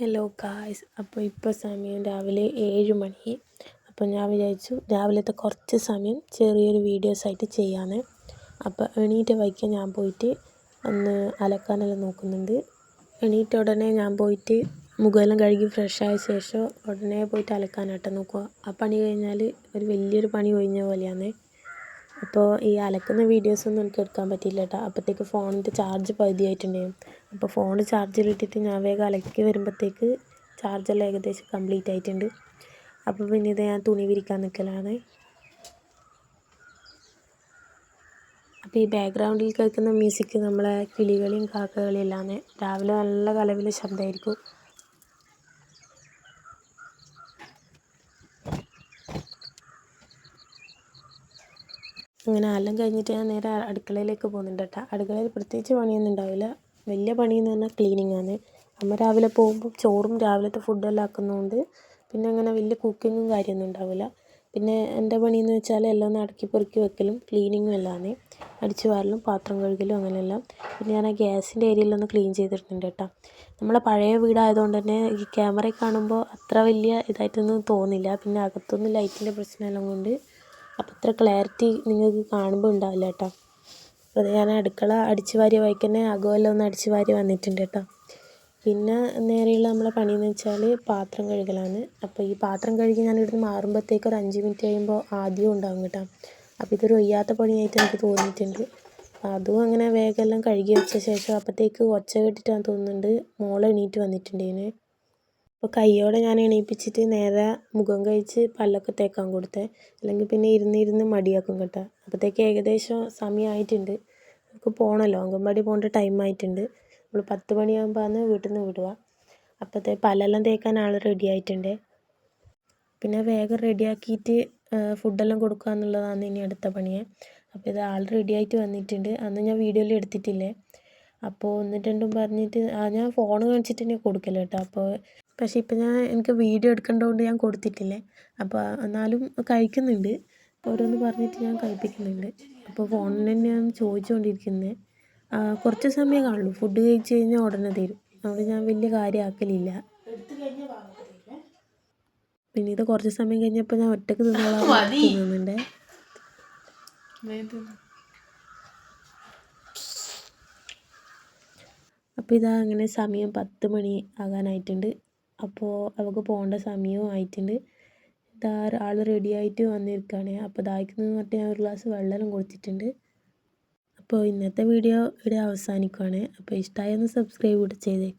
Hello guys അപ്പോൾ ഇപ്പോൾ സമയം രാവിലെ ഏഴ് മണി. അപ്പോൾ ഞാൻ വിചാരിച്ചു രാവിലത്തെ കുറച്ച് സമയം ചെറിയൊരു വീഡിയോസ് ആയിട്ട് ചെയ്യാമെന്ന് അപ്പോൾ എണീറ്റ വൈക്ക് ഞാൻ പോയിട്ട് ഒന്ന് അലക്കാനെല്ലാം നോക്കുന്നുണ്ട്. എണീറ്റ ഉടനെ ഞാൻ പോയിട്ട് മുഖമെല്ലാം കഴുകി ഫ്രഷായ ശേഷം ഉടനെ പോയിട്ട് അലക്കാനായിട്ട് നോക്കുക. ആ പണി കഴിഞ്ഞാൽ ഒരു വലിയൊരു പണി കഴിഞ്ഞ പോലെയാണ് അപ്പോൾ ഈ അലക്കുന്ന വീഡിയോസൊന്നും എനിക്ക് എടുക്കാൻ പറ്റിയില്ല കേട്ടോ. അപ്പോഴത്തേക്ക് ഫോണിന്റെ ചാർജ് പകുതിയായിട്ടുണ്ടായിരുന്നു അപ്പോൾ ഫോൺ ചാർജിലിട്ടിട്ട് ഞാൻ വേഗം അലക്കി വരുമ്പോഴത്തേക്ക് ചാർജെല്ലാം ഏകദേശം കംപ്ലീറ്റ് ആയിട്ടുണ്ട്. അപ്പോൾ പിന്നെ ഇത് ഞാൻ തുണി വിരിക്കാൻ നിൽക്കലാണ് അപ്പോൾ ഈ ബാക്ക്ഗ്രൗണ്ടിൽ കേൾക്കുന്ന മ്യൂസിക് നമ്മളെ കിളികളെയും കാക്കകളെയും എല്ലാം രാവിലെ നല്ല കലവിലെ ശബ്ദമായിരിക്കും. അങ്ങനെ എല്ലാം കഴിഞ്ഞിട്ട് ഞാൻ നേരെ അടുക്കളയിലേക്ക് പോകുന്നുണ്ട് കേട്ടോ. അടുക്കളയിൽ പ്രത്യേകിച്ച് പണിയൊന്നും ഉണ്ടാവില്ല. വലിയ പണിയെന്ന് പറഞ്ഞാൽ ക്ലീനിങ് ആണ്. അമ്മ രാവിലെ പോകുമ്പോൾ ചോറും രാവിലത്തെ ഫുഡെല്ലാം ആക്കുന്നതുകൊണ്ട് പിന്നെ അങ്ങനെ വലിയ കുക്കിങ്ങും കാര്യമൊന്നും ഉണ്ടാവില്ല. പിന്നെ എന്റെ പണിയെന്ന് വെച്ചാൽ എല്ലാം ഒന്ന് അടക്കി പെറുക്കി വെക്കലും ക്ലീനിങ്ങും എല്ലാമാണ് അടിച്ചു വാരലും പാത്രം കഴുകലും അങ്ങനെയെല്ലാം. പിന്നെ ഞാൻ ആ ഗ്യാസിന്റെ ഏരിയയിലൊന്ന് ക്ലീൻ ചെയ്തിട്ടുണ്ട് കേട്ടോ. നമ്മളെ പഴയ വീടായതുകൊണ്ട് തന്നെ ഈ ക്യാമറയിൽ കാണുമ്പോൾ അത്ര വലിയ ഇതായിട്ടൊന്നും തോന്നില്ല. പിന്നെ അകത്തൊന്നും ലൈറ്റിന്റെ പ്രശ്നമെല്ലാം കൊണ്ട് അപ്പോൾ അത്ര ക്ലാരിറ്റി നിങ്ങൾക്ക് കാണുമ്പോൾ ഉണ്ടാവില്ല കേട്ടോ. അപ്പോൾ ഞാൻ അടുക്കള അടിച്ച് വാരിയ വഴിക്ക് തന്നെ അകമെല്ലാം ഒന്ന് അടിച്ച് വാരി വന്നിട്ടുണ്ട് കേട്ടോ. പിന്നെ നേരെയുള്ള നമ്മളെ പണിയെന്ന് വെച്ചാൽ പാത്രം കഴുകലാണ്. അപ്പോൾ ഈ പാത്രം കഴുകി ഞാൻ ഇവിടുന്ന് മാറുമ്പോഴത്തേക്ക് ഒരു അഞ്ച് മിനിറ്റ് കഴിയുമ്പോൾ ആദ്യം ഉണ്ടാകും കേട്ടോ. അപ്പോൾ ഇതൊരു ഒയ്യാത്ത പണിയായിട്ട് എനിക്ക് തോന്നിയിട്ടുണ്ട്. അതും അങ്ങനെ വേഗം എല്ലാം കഴുകി വെച്ച ശേഷം അപ്പോഴത്തേക്ക് ഒച്ച കേട്ടിട്ടാണ് തോന്നുന്നുണ്ട്. മോൾ എണീറ്റ് വന്നിട്ടുണ്ടേന് അപ്പോൾ കയ്യോടെ ഞാൻ എണീപ്പിച്ചിട്ട് നേരെ മുഖം കഴിച്ച് പല്ലൊക്കെ തേക്കാൻ കൊടുത്തേ. അല്ലെങ്കിൽ പിന്നെ ഇരുന്ന് ഇരുന്ന് മടിയാക്കും കേട്ടോ. അപ്പോഴത്തേക്ക് ഏകദേശം സമയമായിട്ടുണ്ട് നമുക്ക് പോകണമല്ലോ അംഗൻവാടി പോകേണ്ട ടൈം ആയിട്ടുണ്ട്. നമ്മൾ പത്ത് മണിയാകുമ്പോഴാണ് വീട്ടിൽ നിന്ന് വിടുക. അപ്പോഴത്തെ പല്ലെല്ലാം തേക്കാൻ ആൾ റെഡി ആയിട്ടുണ്ട്. പിന്നെ വേഗം റെഡിയാക്കിയിട്ട് ഫുഡെല്ലാം കൊടുക്കുക എന്നുള്ളതാണ് ഇനി അടുത്ത പണിയെ. അപ്പോൾ ഇത് ആൾ റെഡി ആയിട്ട് വന്നിട്ടുണ്ട്. അന്ന് ഞാൻ വീഡിയോയിൽ എടുത്തിട്ടില്ലേ? അപ്പോൾ എന്നിട്ട് രണ്ടും പറഞ്ഞിട്ട് ആ ഞാൻ ഫോൺ കാണിച്ചിട്ട് തന്നെ കൊടുക്കൽ കേട്ടോ. അപ്പോൾ പക്ഷേ ഇപ്പം ഞാൻ എനിക്ക് വീഡിയോ എടുക്കേണ്ടതുകൊണ്ട് ഞാൻ കൊടുത്തിട്ടില്ലേ. അപ്പോൾ എന്നാലും കഴിക്കുന്നുണ്ട്. ഓരോന്ന് പറഞ്ഞിട്ട് ഞാൻ കഴിപ്പിക്കുന്നുണ്ട്. അപ്പോൾ ഫോണിൽ തന്നെയാണ് ചോദിച്ചുകൊണ്ടിരിക്കുന്നത് കുറച്ച് സമയം കാണുള്ളൂ. ഫുഡ് കഴിച്ച് കഴിഞ്ഞാൽ ഉടനെ തരും. അതുകൊണ്ട് ഞാൻ വലിയ കാര്യമാക്കലില്ല പിന്നെ ഇത് കുറച്ച് സമയം കഴിഞ്ഞപ്പോൾ ഞാൻ ഒറ്റയ്ക്ക് തിന്നോളാം തിന്നുന്നുണ്ട്. അപ്പോൾ ഇതാ അങ്ങനെ സമയം പത്ത് മണി ആകാനായിട്ടുണ്ട്. അപ്പോൾ അവൾക്ക് പോകേണ്ട സമയവും ആയിട്ടുണ്ട്. ഇതാ ആൾ റെഡി ആയിട്ട് വന്നിരിക്കുകയാണ് അപ്പോൾ ദാഹിക്കുന്നു പറഞ്ഞിട്ട് ഞാൻ ഒരു ഗ്ലാസ് വെള്ളം കൊടുത്തിട്ടുണ്ട് അപ്പോൾ ഇന്നത്തെ വീഡിയോ ഇവിടെ അവസാനിക്കുകയാണ് അപ്പോൾ ഇഷ്ടമായൊന്ന് സബ്സ്ക്രൈബ് കൂടെ ചെയ്തേ